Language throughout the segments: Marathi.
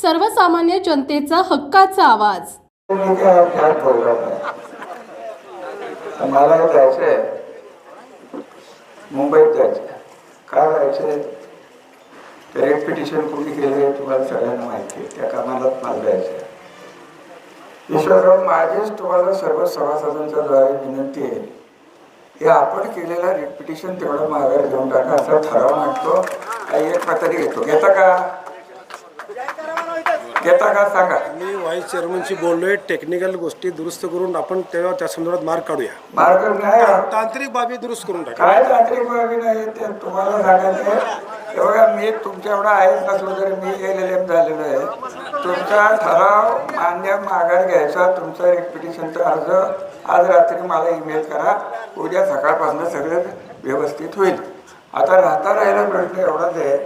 सर्वसामान्य जनतेचा हक्काचा आवाज. मला जायचंय. मुंबईत जायचं का जायचंय? ते रेपिटिशन कोणी केले तुम्हाला सगळ्यांना माहिती आहे. त्या कामाला मला जायचं ईश्वरराव माझीच तुम्हाला सर्व सभासदांच्या द्वारे विनंती आहे. हे आपण केलेला रेपिटिशन तेवढं माघार घेऊन टाका असा ठराव मांडतो. एक पत्री घेतो. घेता का? घेता का सांगा? मी व्हाईस चेअरमनशी बोललोय टेक्निकल गोष्टी दुरुस्त करून आपण तेव्हा त्या संदर्भात मार्ग काढूया. मार्ग नाही तांत्रिक बाबी दुरुस्त करून टाका काय तांत्रिक बाबी नाही? ते तुम्हाला सांगायचं हे बघा मी तुमच्या एवढा आहेच नसलो तरी मी एल एल एम झालेलो आहे. तुमचा ठराव मान्य माघार घ्यायचा. तुमचा रिपिटिशनचा अर्ज आज रात्री मला ईमेल करा. उद्या सकाळपासून सगळं व्यवस्थित होईल. आता राहता राहिला प्रश्न एवढाच आहे.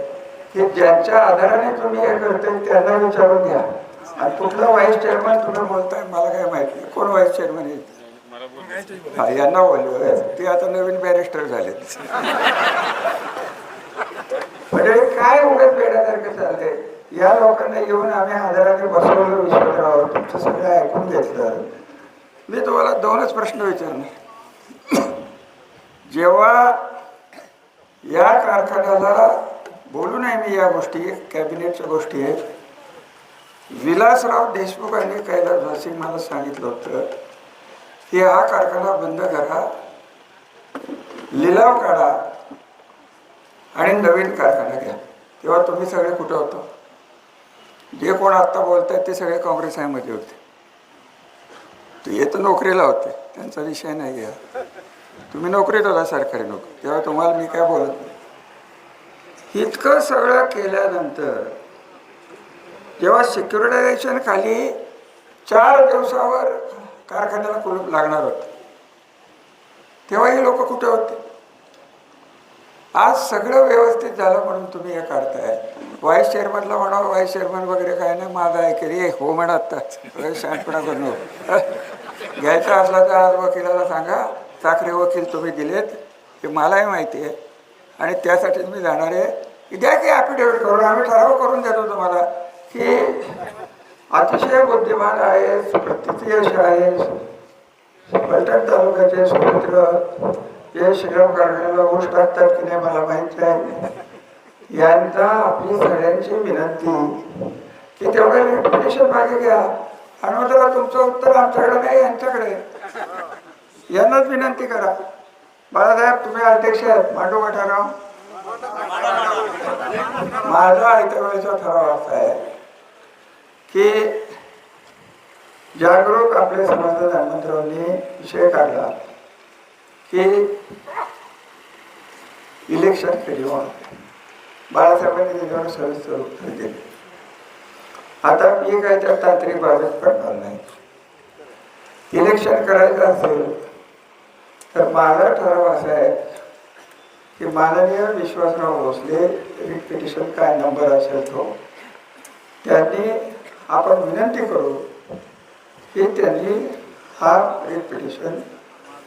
की ज्यांच्या आधाराने तुम्ही हे करताय त्यांना विचारून घ्या. आणि कुठला व्हाईस चेअरमॅन तुम्ही बोलताय मला काय माहिती नाही. कोण व्हाईस चेअरमॅन आहे? यांना बोललो. ते आता नवीन बॅरिस्टर झालेत. म्हणजे काय उगत वेड्यासारखं चालते या लोकांना येऊन आम्ही आधाराने बसवलं विश्वासराव तुमचं सगळं ऐकून घेतलं. मी तुम्हाला दोनच प्रश्न विचारले जेव्हा या कारखान्याला बोलू नये मी या गोष्टी कॅबिनेटच्या गोष्टी आहेत. विलासराव देशमुख आणि कैलास जोशी मला सांगितलं होतं की हा कारखाना बंद करा लिलाव काढा आणि नवीन कारखाना घ्या. तेव्हा तुम्ही सगळे कुठं होतो? जे कोण आत्ता बोलतायत ते सगळे काँग्रेस मध्ये होते. ते तर नोकरीला होते त्यांचा विषय नाही आहे. तुम्ही नोकरीत होता सरकारी नोकरी. तेव्हा तुम्हाला मी काय बोलत नाही. इतकं सगळं केल्यानंतर जेव्हा सिक्युरिटायझेशन खाली चार दिवसावर कारखान्याला कुलूप लागणार होतं तेव्हा हे लोक कुठे होते? आज सगळं व्यवस्थित झालं म्हणून तुम्ही हे काढताय व्हाईस चेअरमनला म्हणा व्हाईस चेअरमन वगैरे काय नाही माझा ऐकेल. हो म्हणा आत्ता शहाणपणा करू हो. घ्यायचा असला तर आज वकिलाला सांगा साखरे वकील तुम्ही दिलेत हे मलाही माहिती आहे. आणि त्यासाठीच मी जाणार आहे की द्या की ॲफिडेविट करून आम्ही ठराव करून देतो तुम्हाला की अतिशय बुद्धिमान आहेस प्रतियश आहेस पलटण तालुक्याचे सुपुत्र हे श्रीराम कारखान्याला ऊस टाकतात की नाही मला माहीत नाही. यांचा आपली सगळ्यांची विनंती की तेवढं रिपिटेशन मागे घ्या. हनुमंतराव तुमचं उत्तर आमच्याकडे नाही यांच्याकडे. आहे. यांनाच विनंती करा. बाळासाहेब तुम्ही अध्यक्ष आहेत. मांडू का ठराव? माझा आयत्या वेळेचा ठराव असा आहे की जागरूक आपले समाजात हनुमंतरावनी विषय काढला की इलेक्शन कधी होणार. बाळासाहेबांनी त्याच्यावर सविस्तर उत्तर दिले. आता मी काय त्या तांत्रिक बाबीत करणार नाही. इलेक्शन करायचं असेल तर माझा ठराव असा आहे की माननीय विश्वासराव भोसले रिट पिटिशन काय नंबर असेल तो त्यांनी आपण विनंती करू की त्यांनी हा रिट पिटिशन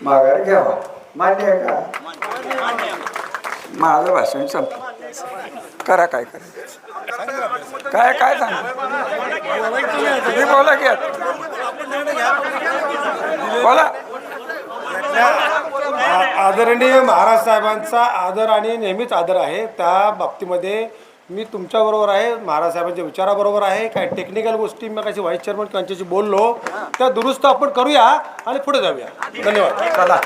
माघार घ्यावा. मान्य आहे का? माझं भाषण संपलं. करा काय करा. काय काय सांगा? तुम्ही बोला की बोला. आ- आदरणीय महाराज साहेबांचा आदर आणि नेहमीच आदर आहे. त्या बाबतीमध्ये मी तुमच्याबरोबर आहे महाराज साहेबांच्या विचाराबरोबर आहे. काय टेक्निकल गोष्टी मी कशी व्हाईस चेअरमन त्यांच्याशी बोललो त्या दुरुस्त आपण करूया आणि पुढे जाऊया. धन्यवाद. चला.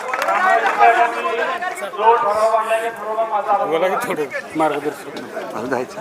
बोला की थोडं मार्गदर्शन. जायचं.